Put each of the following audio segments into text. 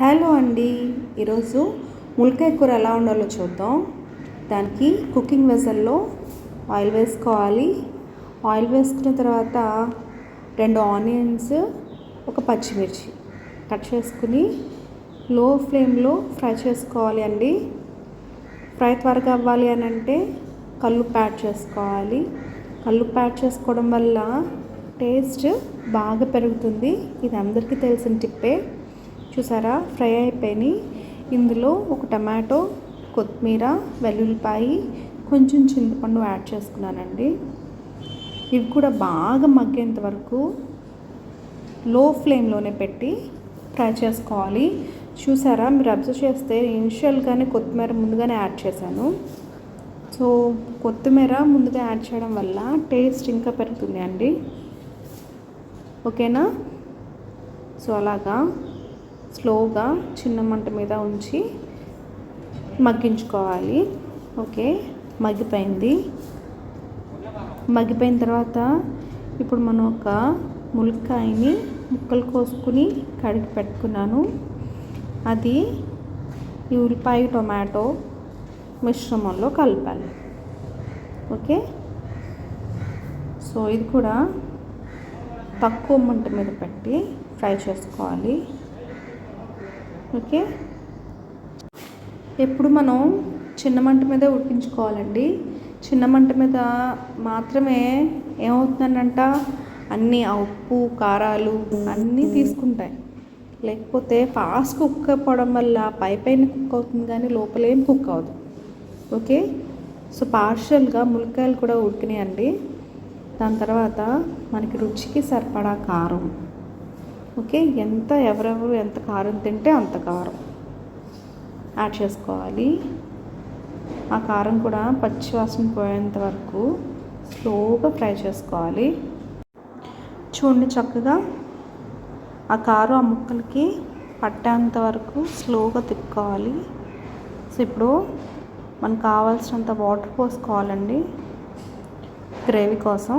Hello అండి. ఈరోజు ములకాయ కూర ఎలా ఉండాలో చూద్దాం. దానికి కుకింగ్ వెజల్లో ఆయిల్ వేసుకోవాలి. ఆయిల్ వేసుకున్న తర్వాత రెండు ఆనియన్స్ ఒక పచ్చిమిర్చి కట్ చేసుకుని లో ఫ్లేమ్లో ఫ్రై చేసుకోవాలి అండి. ఫ్రై త్వరగా అవ్వాలి అని అంటే కళ్ళు ప్యాడ్ చేసుకోవాలి. కళ్ళు ప్యాడ్ చేసుకోవడం వల్ల టేస్ట్ బాగా పెరుగుతుంది. ఇది అందరికీ తెలిసిన టిప్పే. చూసారా? ఫ్రై అయిపోయినాయి. ఇందులో ఒక టమాటో కొత్తిమీర వెల్లుల్లిపాయి కొంచెం చింతపండు యాడ్ చేసుకున్నానండి. ఇవి కూడా బాగా మగ్గేంత వరకు లో ఫ్లేమ్లోనే పెట్టి ఫ్రై చేసుకోవాలి. చూసారా? మీరు అబ్జర్వ్ చేస్తే ఇనిషియల్గానే కొత్తిమీర ముందుగానే యాడ్ చేశాను. సో కొత్తిమీర ముందుగా యాడ్ చేయడం వల్ల టేస్ట్ ఇంకా పెరుగుతుంది అండి. ఓకేనా? సో అలాగా. స్లోగా చిన్న మంట మీద ఉంచి మగ్గించుకోవాలి. ఓకే మగ్గిపోయింది. మగ్గిపోయిన తర్వాత ఇప్పుడు మనం ఒక ములక్కాయని ముక్కలు కోసుకుని కడిగి పెట్టుకున్నాను. అది ఈ ఉల్లిపాయ టొమాటో మిశ్రమంలో కలపాలి. ఓకే? సో ఇది కూడా తక్కువ మంట మీద పెట్టి ఫ్రై చేసుకోవాలి. ఓకే. ఎప్పుడు మనం చిన్న మంట మీద ఉడికించుకోవాలండి. చిన్న మంట మీద మాత్రమే ఏమవుతుందంట? అన్నీ ఆ ఉప్పు కారాలు అన్నీ తీసుకుంటాయి. లేకపోతే ఫాస్ట్ కుక్ అయిపోవడం వల్ల పై పైన కుక్ అవుతుంది కానీ లోపలేం కుక్ అవ్వదు. ఓకే? సో పార్షల్గా ములక్కాయలు కూడా ఉడికినాయండి. దాని తర్వాత మనకి రుచికి సరిపడా కారం. ఓకే? ఎంత ఎవరెవరు ఎంత కారం తింటే అంత కారం. యాడ్ చేసుకోవాలి. ఆ కారం కూడా పచ్చి వాసన పోయేంత వరకు స్లోగా ఫ్రై చేసుకోవాలి. చూడండి చక్కగా. ఆ కారం ఆ ముక్కలకి పట్టేంత వరకు స్లోగా తిప్పుకోవాలి. సో ఇప్పుడు మనకు కావాల్సినంత వాటర్ పోసుకోవాలండి. గ్రేవీ కోసం.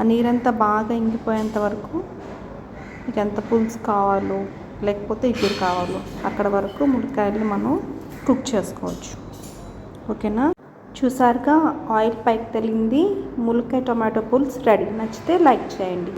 ఆ నీరంతా బాగా ఇంకిపోయేంత వరకు మీకు ఎంత పులుసు కావాలో లేకపోతే ఇప్పుడు కావాలో అక్కడ వరకు ములక్కాయలు మనం కుక్ చేసుకోవచ్చు. ఓకేనా? చూసారుగా ఆయిల్ పైకి తెలింది. ములక్కాయ టొమాటో పులుసు రెడీ. నచ్చితే లైక్ చేయండి.